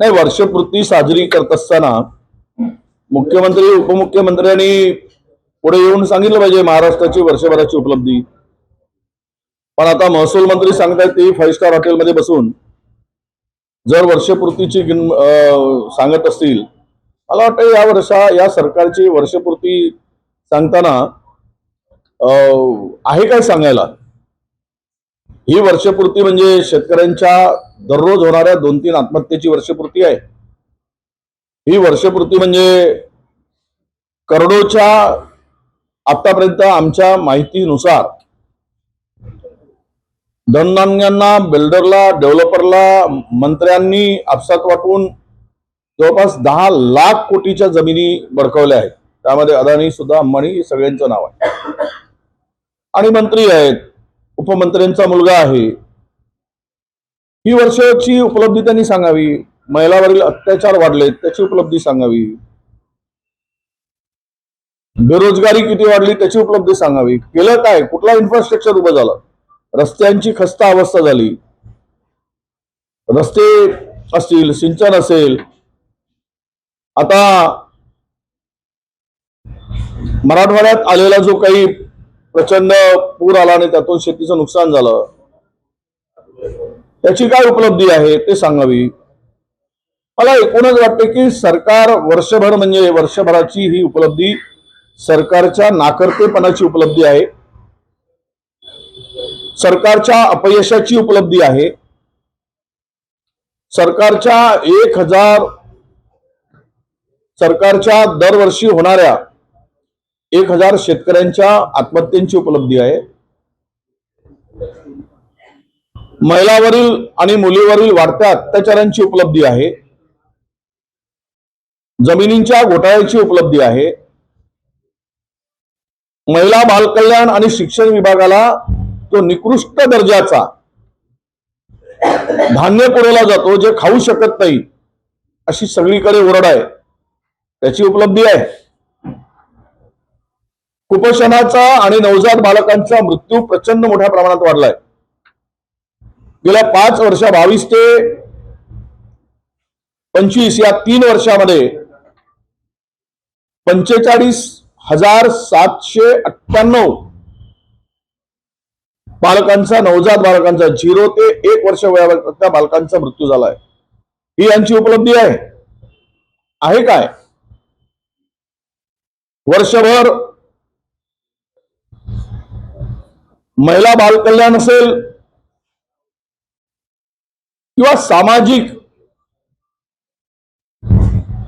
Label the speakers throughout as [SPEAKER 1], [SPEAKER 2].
[SPEAKER 1] नाही वर्षपूर्ती साजरी करत असताना मुख्यमंत्री उपमुख्यमंत्र्यांनी पुढे येऊन सांगितलं पाहिजे महाराष्ट्राची वर्षभराची उपलब्धी. पण आता महसूल मंत्री सांगतायत ते फाईव्ह स्टार हॉटेलमध्ये बसून जर वर्षपूर्तीची गिन अं, सांगत असतील मला वाटतं या वर्षा या सरकारची वर्षपूर्ती सांगताना आहे काय सांगायला? ही वर्षपूर्ती म्हणजे शेतकऱ्यांच्या दररोज होणाऱ्या दोन तीन आत्महत्येची वर्षपूर्ती आहे. ही वर्षपूर्ती म्हणजे करोडोच्या आतापर्यंत आमच्या माहितीनुसार धननान्यांना बिल्डरला डेव्हलपरला मंत्र्यांनी आपसात वाटून जवळपास दहा लाख कोटीच्या जमिनी बडकवल्या आहेत. त्यामध्ये अदानी सुद्धा अंबानी सगळ्यांचं नाव आहे. आणि मंत्री आहेत. उपमंत्र्यांचा मुलगा आहे. ही वर्षाची उपलब्धी त्यांनी सांगावी. महिलावरील अत्याचार वाढलेत त्याची उपलब्धी सांगावी. बेरोजगारी किती वाढली त्याची उपलब्धी सांगावी. केलं काय? कुठला इन्फ्रास्ट्रक्चर उभं झालं? रस्त्यांची खस्ता अवस्था झाली. रस्ते असतील सिंचन असेल. आता मराठवाड्यात आलेला जो काही प्रचंड पूर आला आणि त्यातून शेतीचं नुकसान झालं त्याची काय उपलब्धी आहे ते सांगावी? मला एकूणच वाटते की सरकार वर्षभर म्हणजे वर्षभराची ही उपलब्धी सरकारच्या नाकर्तेपणाची उपलब्धी आहे. सरकारच्या अपयशाची उपलब्धी आहे. सरकारच्या एक हजार सरकारच्या दरवर्षी होणाऱ्या एक हजार शेतकऱ्यांच्या आत्महत्यांची उपलब्धी आहे. महिलावरील आणि मुलीवरील वाढत्या अत्याचारांची उपलब्धी आहे. जमिनींच्या घोटाळ्याची उपलब्धी आहे. महिला बालकल्याण आणि शिक्षण विभागाला तो निकृष्ट दर्जाचा धान्य पुरवला जातो जे खाऊ शकत नाही अशी सगळीकडे ओरड आहे. त्याची उपलब्धी आहे. कुपोषणाचा आणि नवजात बालकांचा मृत्यू प्रचंड मोठ्या प्रमाणात वाढलाय. गेल्या पाच वर्ष बावीस ते पंचवीस या तीन वर्षामध्ये पंचेचाळीस हजार सातशे अठ्ठ्याण्णव बालकांचा नवजात बालकांचा झिरो ते एक वर्ष वयाच्या बालकांचा मृत्यू झालाय. ही यांची उपलब्धी आहे. आहे काय? वर्षभर महिला बालकल्याण असेल किंवा सामाजिक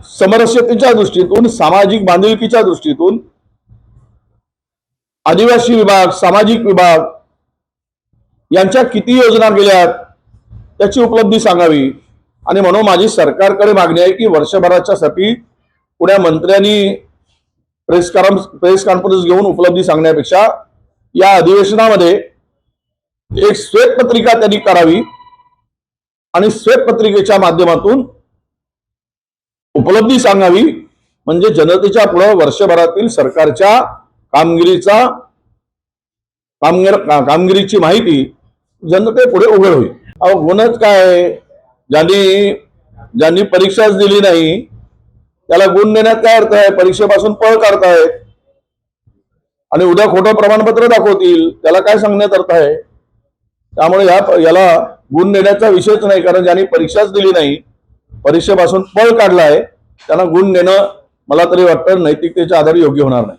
[SPEAKER 1] समरस्यतेच्या दृष्टीतून सामाजिक बांधिलकीच्या दृष्टीतून आदिवासी विभाग सामाजिक विभाग यांच्या किती योजना गेल्यात त्याची उपलब्धी सांगावी. आणि म्हणून माझी सरकारकडे मागणी आहे की वर्षभराच्या साठी पुण्या मंत्र्यांनी प्रेस प्रेस कॉन्फरन्स घेऊन उपलब्धी सांगण्यापेक्षा या अधिवेशनामध्ये एक श्वेतपत्रिका त्यांनी करावी आणि श्वेतपत्रिकेच्या माध्यमातून उपलब्धी सांगावी. म्हणजे जनतेच्या पुढं वर्षभरातील सरकारच्या कामगिरीचा कामगिर कामगिरीची माहिती जनतेपुढे उघड होईल. अहो गुणच काय? ज्यांनी ज्यांनी परीक्षाच दिली नाही त्याला गुण देण्यात काय अर्थ आहे? परीक्षेपासून पळ काढतायत. आणि उद्या खोटं प्रमाणपत्र दाखवतील त्याला काय सांगण्यात अर्थ आहे? त्यामुळे या याला गुण देण्याचा विषयच नाही कारण ज्यांनी परीक्षाच दिली नाही परीक्षेपासून पळ आहे त्यांना गुण देणं मला तरी वाटतं नैतिकतेच्या आधारे योग्य होणार नाही.